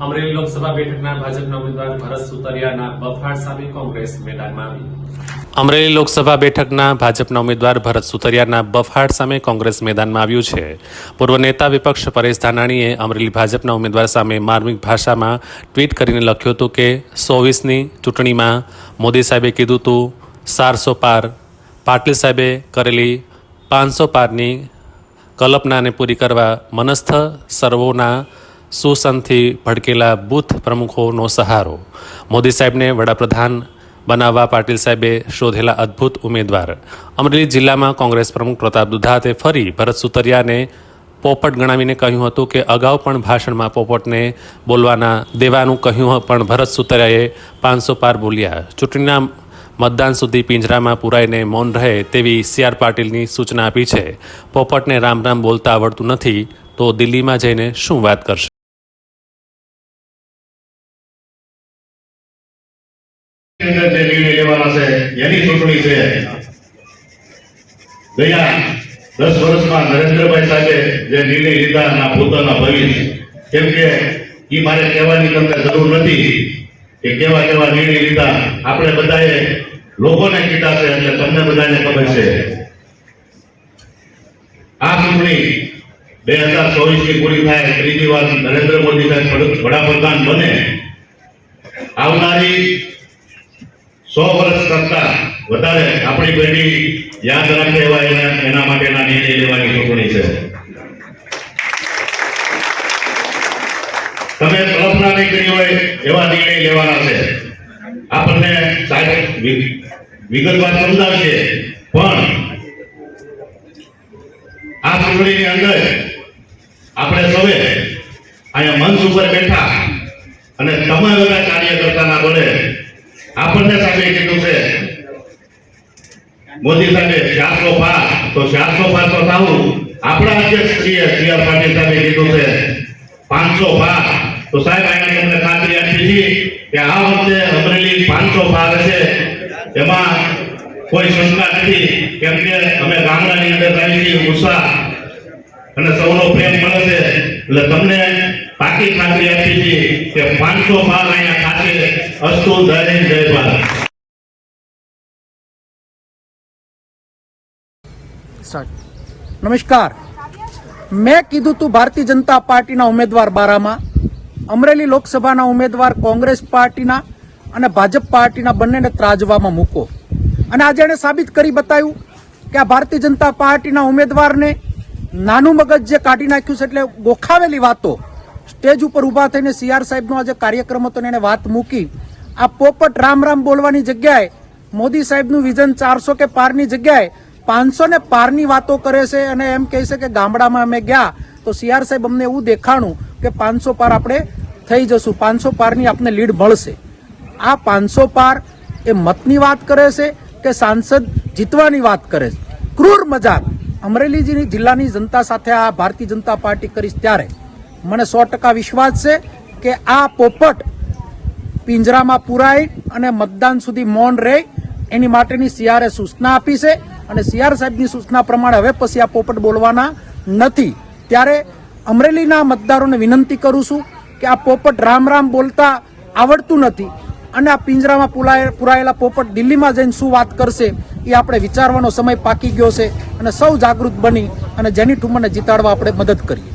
અમરેલી લોકસભા બેઠકના ભાજપના ઉમેદવાર ભરત સુતરિયાના બફાટ સામે કોંગ્રેસ મેદાનમાં આવી. અમરેલી લોકસભા બેઠકના ભાજપના ઉમેદવાર ભરત સુતરિયાના બફાટ સામે કોંગ્રેસ મેદાનમાં આવ્યું છે. પૂર્વ નેતા વિપક્ષ પરેશ ધાનાણીએ અમરેલી ભાજપના ઉમેદવાર સામે માર્મિક ભાષામાં ટ્વીટ કરીને લખ્યું હતું કે ચોવીસની ચૂંટણીમાં મોદી સાહેબે કીધું હતું સારસો પાર. પાટીલ સાહેબે કરેલી પાંચસો પારની કલ્પનાને પૂરી કરવા મનસ્થ સર્વોના સુસનથી ભડકેલા બૂથ પ્રમુખોનો સહારો. મોદી સાહેબને વડાપ્રધાન બનાવવા પાટીલ સાહેબે શોધેલા અદ્ભુત ઉમેદવાર. અમરેલી જિલ્લામાં કોંગ્રેસ પ્રમુખ પ્રતાપ દુધાતે ફરી ભરત સુતરિયાને પોપટ ગણાવીને કહ્યું હતું કે અગાઉ પણ ભાષણમાં પોપટને બોલવાના દેવાનું કહ્યું પણ ભરત સુતરિયાએ પાંચસો પાર બોલ્યા. ચૂંટણીના મતદાન સુધી પિંજરામાં પુરાઈને મૌન રહે તેવી સીઆર પાટીલની સૂચના આપી છે. પોપટને રામ રામ બોલતા આવડતું નથી, તો દિલ્હીમાં જઈને શું વાત કરશે? જે નિર્ણય લેવાના છે, એની ચૂંટણી છે. ગયા દસ વર્ષમાં નરેન્દ્રભાઈ સાહેબે જે નિર્ણય લીધા એના પોતાના ભવિષ્ય. કેમ કે એ મારે કહેવાની તમને જરૂર નથી કે કેવા કેવા નિર્ણય લીધા. આપણે બધાએ લોકોને કીધા છે એટલે તમને બધાને ખબર છે. આ ચૂંટણી બે હજાર ચોવીસની પૂરી થાય, ત્રીજી વાર નરેન્દ્ર મોદી સાહેબ વડાપ્રધાન બને. આવનારી સો વર્ષ કરતા વધારે આપણી પેઢી યાદ રાખે એવા એના એના માટેના નિર્ણય લેવાની ચૂંટણી છે. તમે કલ્પના નહીં કરી હોય એવા નિર્ણય લેવાના છે. આપણને સાહેબ વિગતવાર સમજાવશે પણ આ ચૂંટણીની અંદર આપણે સૌએ અહીંયા મંચ ઉપર બેઠા અને તમે તમારા કાર્યકર્તાના બોલે આપણને સાહેબે કીધું છે, મોદી સાહેબે ચારસો પાર, તો ચારસો પાર તો થવું આપણા અધ્યક્ષ શ્રીએ સી આર પાટીલ સાહેબે કીધું છે, પાંચસો પાર. તો સાહેબ અહીંયા તમને ખાતરી આપી હતી કે આ વખતે અમરેલી પાંચસો પાર છે એમાં કોઈ શંકા નથી કેમ કે અમે ગામડાની અંદર રહીએ ઉષા અને સૌનો પ્રેમ મળે છે. એટલે તમને પાકી ખાતરી આપી છે કે પાંચસો પાર અહીંયા ખાતે અસ્તુ જય હિન્દ, જય ભારત નમસ્કાર. મેં કીધું તું ભારતીય જનતા પાર્ટીના ઉમેદવાર બારામાં અમરેલી લોકસભાના ઉમેદવાર કોંગ્રેસ પાર્ટીના અને ભાજપ પાર્ટીના બંનેને ત્રાજવામાં મૂકો. અને આજે એણે સાબિત કરી બતાવ્યું કે આ ભારતીય જનતા પાર્ટીના ઉમેદવારને નાનું મગજ જે કાઢી નાખ્યું છે એટલે ગોખાવેલી વાતો સ્ટેજ ઉપર ઊભા થઈને સીઆર સાહેબનો આજે કાર્યક્રમ હતો એને વાત મૂકી. આ પોપટ રામ રામ બોલવાની જગ્યાએ મોદી સાહેબનું વિઝન ચારસો કે પારની જગ્યાએ પાંચસો ને પારની વાતો કરે છે અને એમ કહે છે કે ગામડામાં અમે ગયા તો સીઆર સાહેબ અમને એવું દેખાણું કે પાંચસો પાર આપણે થઈ જશું, પાંચસો પારની આપને લીડ મળશે. આ પાંચસો પાર એ મતની વાત કરે છે કે સાંસદ જીતવાની વાત કરે છે? ક્રૂર મજાક. અમરેલીજીની જિલ્લાની જનતા સાથે આ ભારતીય જનતા પાર્ટી કરીશ ત્યારે. મને સો ટકા વિશ્વાસ છે કે આ પોપટ પિંજરામાં પુરાય અને મતદાન સુધી મૌન રહે, એની માટેની સીઆરએ સૂચના આપી છે અને સીઆર સાહેબની સૂચના પ્રમાણે હવે પછી આ પોપટ બોલવાના નથી. ત્યારે અમરેલીના મતદારોને વિનંતી કરું છું કે આ પોપટ રામ રામ બોલતા આવડતું નથી અને આ પિંજરામાં પુરાય પુરાયેલા પોપટ દિલ્હીમાં જઈને શું વાત કરશે એ આપણે વિચારવાનો સમય પાકી ગયો છે અને સૌ જાગૃત બની અને જેની ઠુમરને જીતાડવા આપણે મદદ કરીએ.